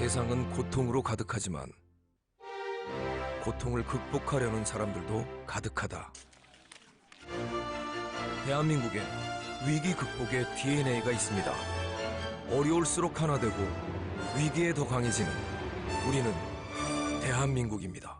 세상은 고통으로 가득하지만 고통을 극복하려는 사람들도 가득하다. 대한민국엔 위기 극복의 DNA가 있습니다. 어려울수록 하나 되고 위기에 더 강해지는 우리는 대한민국입니다.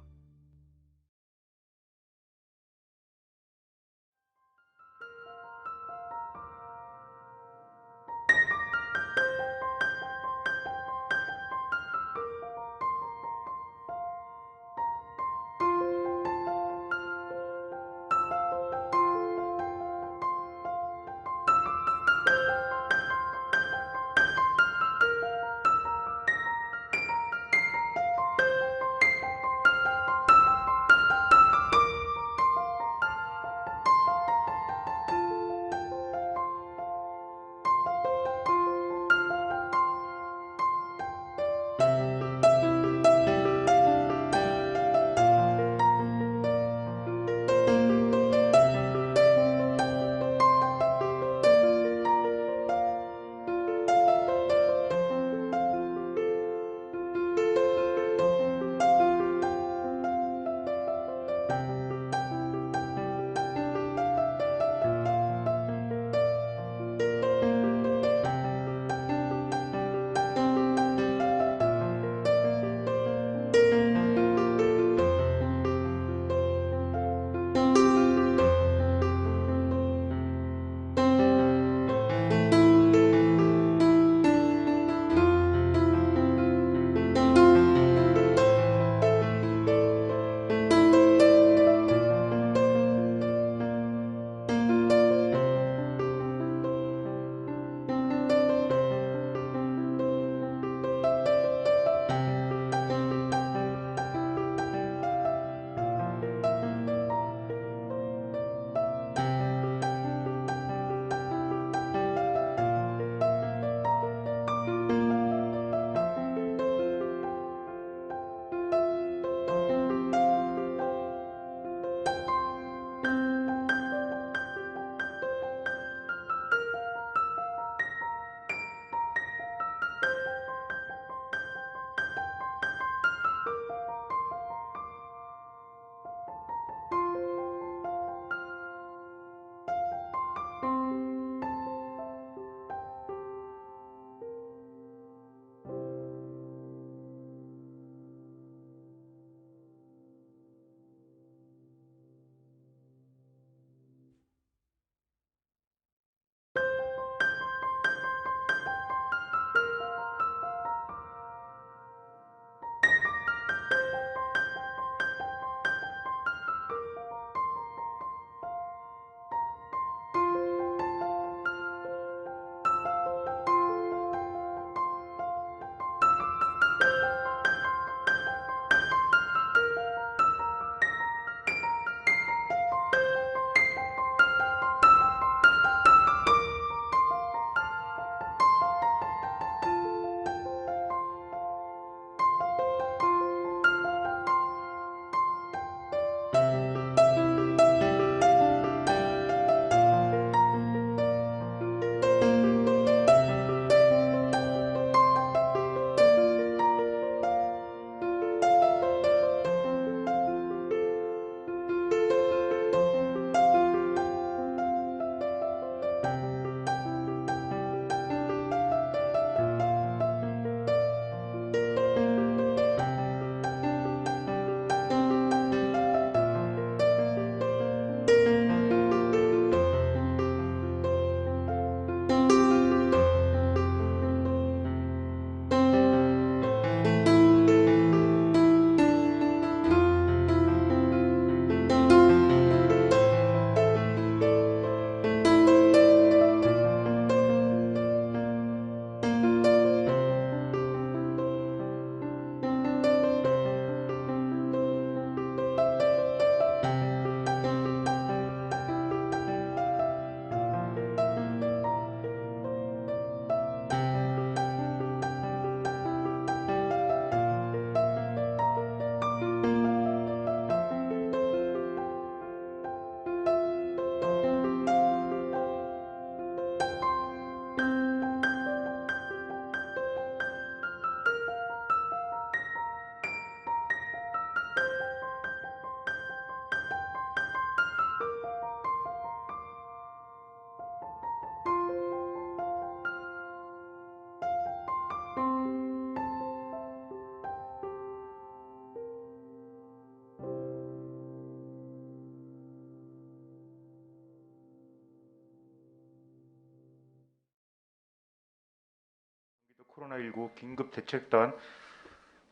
코로나19 긴급 대책단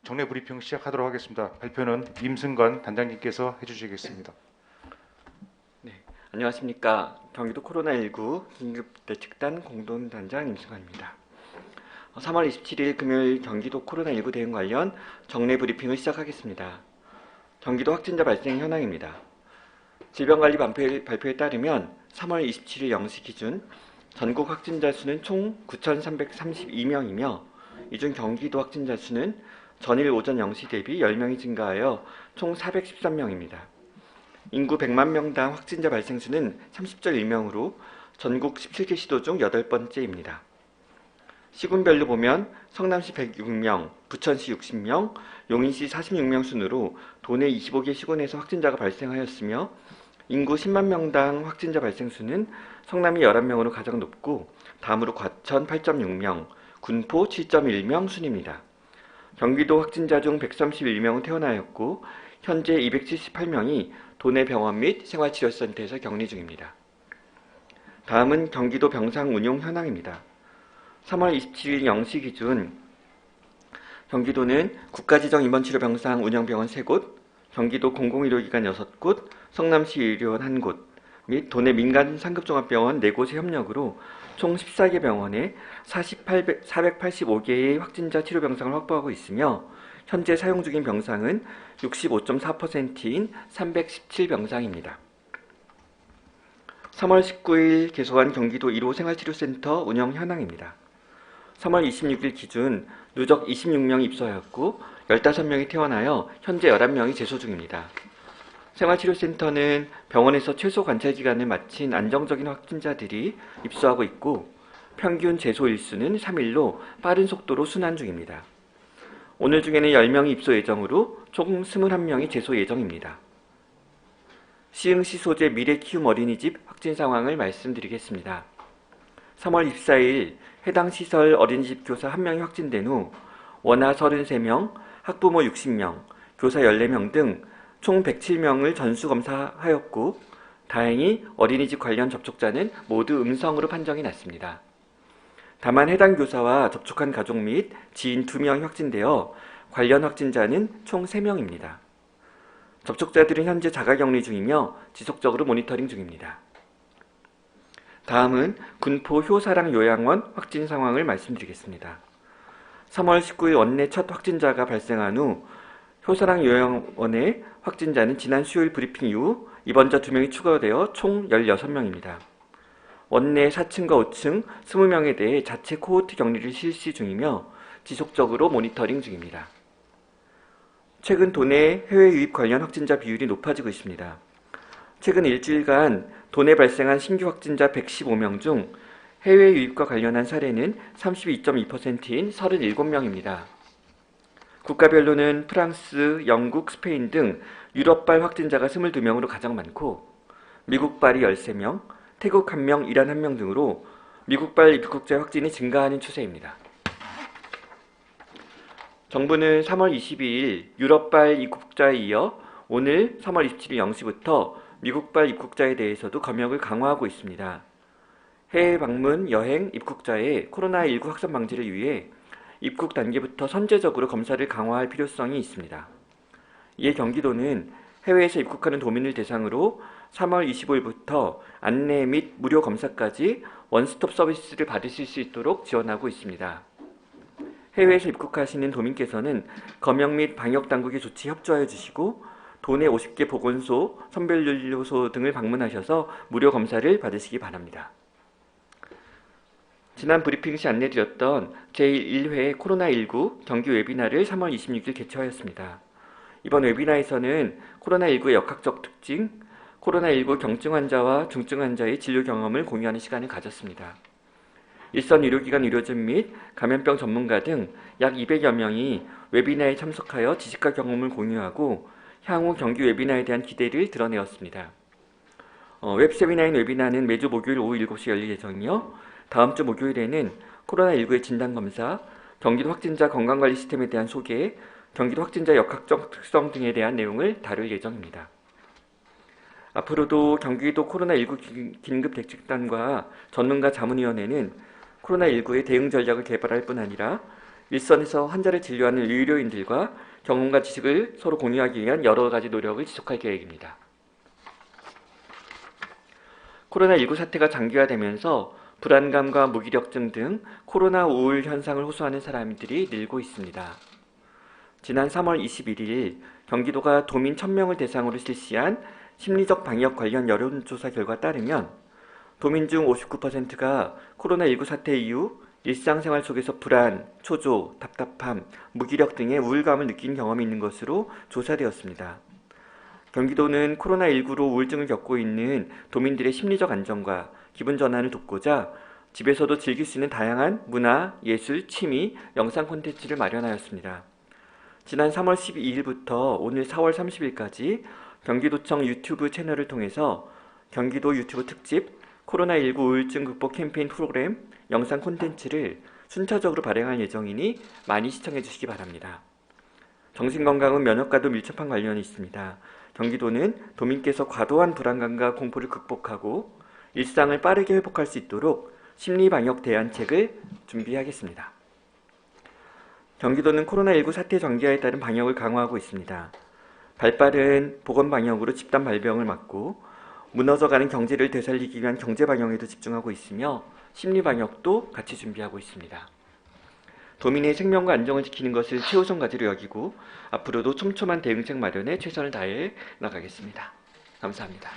정례 브리핑 시작하도록 하겠습니다. 발표는 임승관 단장님께서 해주시겠습니다. 안녕하십니까. 경기도 코로나19 긴급 대책단 공동 단장 임승환입니다. 3월 27일 금요일 경기도 코로나19 대응 관련 정례 브리핑을 시작하겠습니다. 경기도 확진자 발생 현황입니다. 질병관리 발표에 따르면 3월 27일 0시 기준 전국 확진자 수는 총 9,332명이며 이 중 경기도 확진자 수는 전일 오전 0시 대비 10명이 증가하여 총 413명입니다. 인구 100만 명당 확진자 발생 수는 30.1명으로 전국 17개 시도 중 8번째입니다. 시군별로 보면 성남시 106명, 부천시 60명, 용인시 46명 순으로 도내 25개 시군에서 확진자가 발생하였으며 인구 10만 명당 확진자 발생 수는 성남이 11명으로 가장 높고 다음으로 과천 8.6명, 군포 7.1명 순입니다. 경기도 확진자 중 131명은 퇴원하였고 현재 278명이 도내 병원 및 생활치료센터에서 격리 중입니다. 다음은 경기도 병상 운용 현황입니다. 3월 27일 0시 기준 경기도는 국가지정 입원치료병상 운영병원 3곳, 경기도 공공의료기관 6곳, 성남시 의료원 1곳, 및 도내 민간 상급종합병원 4곳의 협력으로 총 14개 병원에 48, 485개의 확진자 치료 병상을 확보하고 있으며 현재 사용 중인 병상은 65.4%인 317병상입니다. 3월 19일 개소한 경기도 1호 생활치료센터 운영 현황입니다. 3월 26일 기준 누적 26명이 입소하였고 15명이 퇴원하여 현재 11명이 재소 중입니다. 생활치료센터는 병원에서 최소 관찰 기간을 마친 안정적인 확진자들이 입소하고 있고 평균 재소 일수는 3일로 빠른 속도로 순환 중입니다. 오늘 중에는 10명이 입소 예정으로 총 21명이 재소 예정입니다. 시흥시 소재 미래 키움 어린이집 확진 상황을 말씀드리겠습니다. 3월 24일 해당 시설 어린이집 교사 1명이 확진된 후 원아 33명, 학부모 60명, 교사 14명 등 총 107명을 전수검사하였고 다행히 어린이집 관련 접촉자는 모두 음성으로 판정이 났습니다. 다만 해당 교사와 접촉한 가족 및 지인 2명이 확진되어 관련 확진자는 총 3명입니다. 접촉자들은 현재 자가격리 중이며 지속적으로 모니터링 중입니다. 다음은 군포 효사랑 요양원 확진 상황을 말씀드리겠습니다. 3월 19일 원내 첫 확진자가 발생한 후 효사랑 요양원의 확진자는 지난 수요일 브리핑 이후 입원자 2명이 추가되어 총 16명입니다. 원내 4층과 5층 20명에 대해 자체 코호트 격리를 실시 중이며 지속적으로 모니터링 중입니다. 최근 도내 해외 유입 관련 확진자 비율이 높아지고 있습니다. 최근 일주일간 도내 발생한 신규 확진자 115명 중 해외 유입과 관련한 사례는 32.2%인 37명입니다. 국가별로는 프랑스, 영국, 스페인 등 유럽발 확진자가 22명으로 가장 많고 미국발이 13명, 태국 1명, 이란 1명 등으로 미국발 입국자 확진이 증가하는 추세입니다. 정부는 3월 22일 유럽발 입국자에 이어 오늘 3월 27일 0시부터 미국발 입국자에 대해서도 검역을 강화하고 있습니다. 해외 방문, 여행, 입국자의 코로나19 확산 방지를 위해 입국 단계부터 선제적으로 검사를 강화할 필요성이 있습니다. 이에 경기도는 해외에서 입국하는 도민을 대상으로 3월 25일부터 안내 및 무료 검사까지 원스톱 서비스를 받으실 수 있도록 지원하고 있습니다. 해외에서 입국하시는 도민께서는 검역 및 방역 당국의 조치 협조하여 주시고 도내 50개 보건소, 선별진료소 등을 방문하셔서 무료 검사를 받으시기 바랍니다. 지난 브리핑 시 안내드렸던 제1회 코로나19 경기 웨비나를 3월 26일 개최하였습니다. 이번 웨비나에서는 코로나19의 역학적 특징, 코로나19 경증 환자와 중증 환자의 진료 경험을 공유하는 시간을 가졌습니다. 일선 의료기관 의료진 및 감염병 전문가 등 약 200여 명이 웨비나에 참석하여 지식과 경험을 공유하고 향후 경기 웨비나에 대한 기대를 드러내었습니다. 어, 웹 세미나인 웨비나는 매주 목요일 오후 7시 열릴 예정이며 다음 주 목요일에는 코로나19의 진단검사, 경기도 확진자 건강관리 시스템에 대한 소개, 경기도 확진자 역학적 특성 등에 대한 내용을 다룰 예정입니다. 앞으로도 경기도 코로나19 긴급대책단과 전문가 자문위원회는 코로나19의 대응 전략을 개발할 뿐 아니라 일선에서 환자를 진료하는 의료인들과 경험과 지식을 서로 공유하기 위한 여러 가지 노력을 지속할 계획입니다. 코로나19 사태가 장기화되면서 불안감과 무기력증 등 코로나 우울 현상을 호소하는 사람들이 늘고 있습니다. 지난 3월 21일 경기도가 도민 1000명을 대상으로 실시한 심리적 방역 관련 여론조사 결과 따르면 도민 중 59%가 코로나19 사태 이후 일상생활 속에서 불안, 초조, 답답함, 무기력 등의 우울감을 느낀 경험이 있는 것으로 조사되었습니다. 경기도는 코로나19로 우울증을 겪고 있는 도민들의 심리적 안정과 기분 전환을 돕고자 집에서도 즐길 수 있는 다양한 문화, 예술, 취미, 영상 콘텐츠를 마련하였습니다. 지난 3월 12일부터 오늘 4월 30일까지 경기도청 유튜브 채널을 통해서 경기도 유튜브 특집 코로나19 우울증 극복 캠페인 프로그램 영상 콘텐츠를 순차적으로 발행할 예정이니 많이 시청해 주시기 바랍니다. 정신건강은 면역과도 밀접한 관련이 있습니다. 경기도는 도민께서 과도한 불안감과 공포를 극복하고 일상을 빠르게 회복할 수 있도록 심리방역 대안책을 준비하겠습니다. 경기도는 코로나19 사태 전개에 따른 방역을 강화하고 있습니다. 발빠른 보건 방역으로 집단 발병을 막고 무너져가는 경제를 되살리기 위한 경제 방역에도 집중하고 있으며 심리 방역도 같이 준비하고 있습니다. 도민의 생명과 안정을 지키는 것을 최우선 과제로 여기고 앞으로도 촘촘한 대응책 마련에 최선을 다해 나가겠습니다. 감사합니다.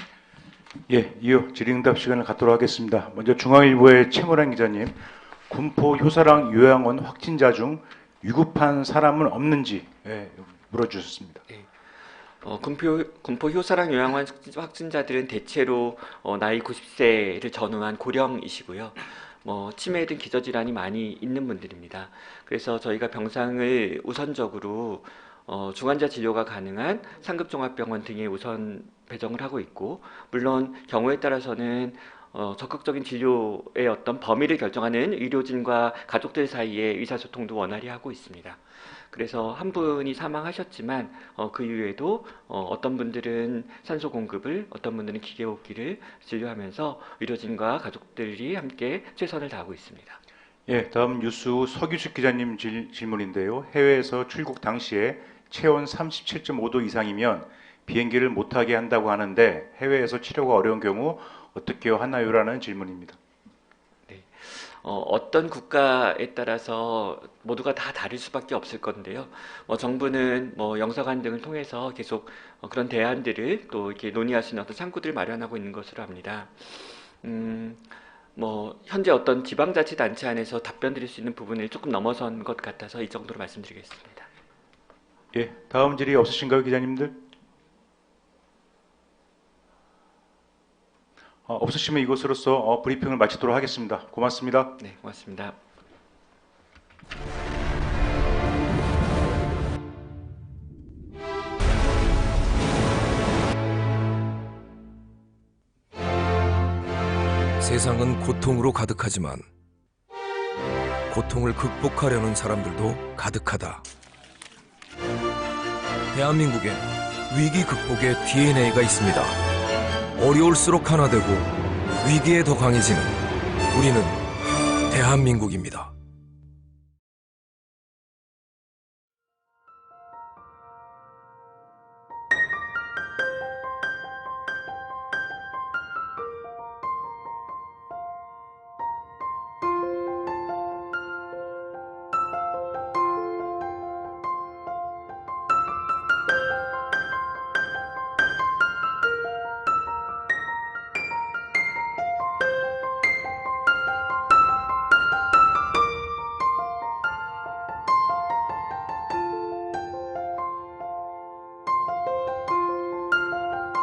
예, 이어 질의응답 시간을 갖도록 하겠습니다. 먼저 중앙일보의 최모란 기자님, 군포 효사랑 요양원 확진자 중 위급한 사람은 없는지 예, 물어주셨습니다. 어, 군포, 군포 효사랑 요양원 확진자들은 대체로 어, 나이 90세를 전후한 고령이시고요. 뭐 치매 등 기저질환이 많이 있는 분들입니다. 그래서 저희가 병상을 우선적으로 어, 중환자 진료가 가능한 상급종합병원 등에 우선 배정을 하고 있고 물론 경우에 따라서는 어, 적극적인 진료의 어떤 범위를 결정하는 의료진과 가족들 사이의 의사소통도 원활히 하고 있습니다. 그래서 한 분이 사망하셨지만 어, 그 이후에도 어, 어떤 분들은 산소 공급을 어떤 분들은 기계 호흡기를 진료하면서 의료진과 가족들이 함께 최선을 다하고 있습니다. 예, 다음 뉴스 서규식 기자님 질, 질문인데요. 해외에서 출국 당시에 체온 37.5도 이상이면 비행기를 못 타게 한다고 하는데 해외에서 치료가 어려운 경우 어떻게 하나요라는 질문입니다. 어, 어떤 국가에 따라서 모두가 다 다를 수밖에 없을 건데요. 뭐 정부는 뭐 영사관 등을 통해서 계속 어, 그런 대안들을 또 이렇게 논의할 수 있는 어떤 창구들을 마련하고 있는 것으로 합니다. 음, 뭐 현재 어떤 지방자치단체 안에서 답변 드릴 수 있는 부분을 조금 넘어선 것 같아서 이 정도로 말씀드리겠습니다. 예, 다음 질의 없으신가요, 기자님들? 없으시면 이것으로서 어, 브리핑을 마치도록 하겠습니다. 고맙습니다. 네, 고맙습니다. 세상은 고통으로 가득하지만 고통을 극복하려는 사람들도 가득하다. 대한민국엔 위기 극복의 DNA가 있습니다. 어려울수록 하나 되고 위기에 더 강해지는 우리는 대한민국입니다.